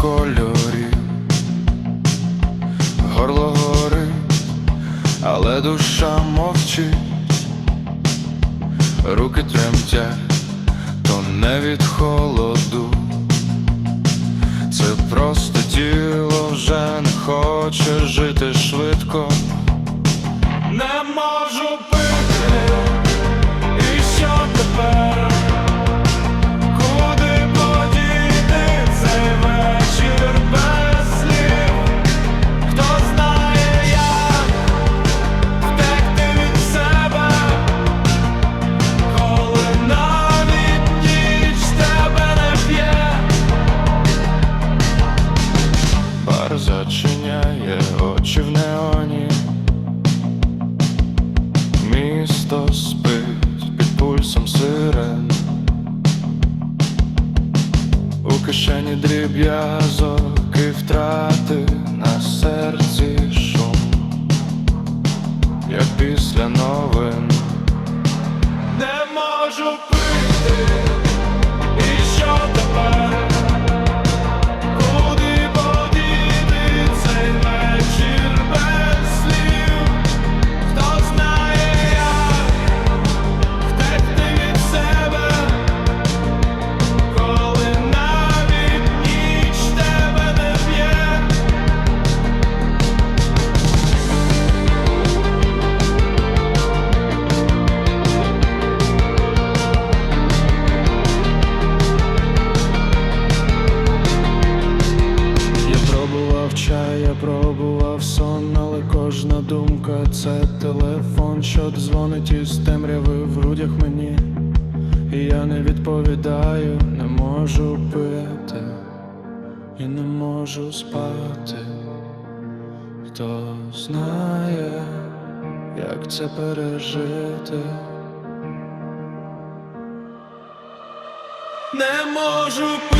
кольорів, горло горить, але душа мовчить, руки тремтять, то не від холоду. Це просто тіло вже не хоче жити швидко. Не можу зачиняє очі в неоні. Місто спить під пульсом сирен. У кишені дріб'язок і втрати на серці шум, як після новин. Не можу пити, телефон, що дзвонить із темряви в грудях мені. І я не відповідаю, не можу пити і не можу спати. Хто знає, як це пережити? Не можу пити.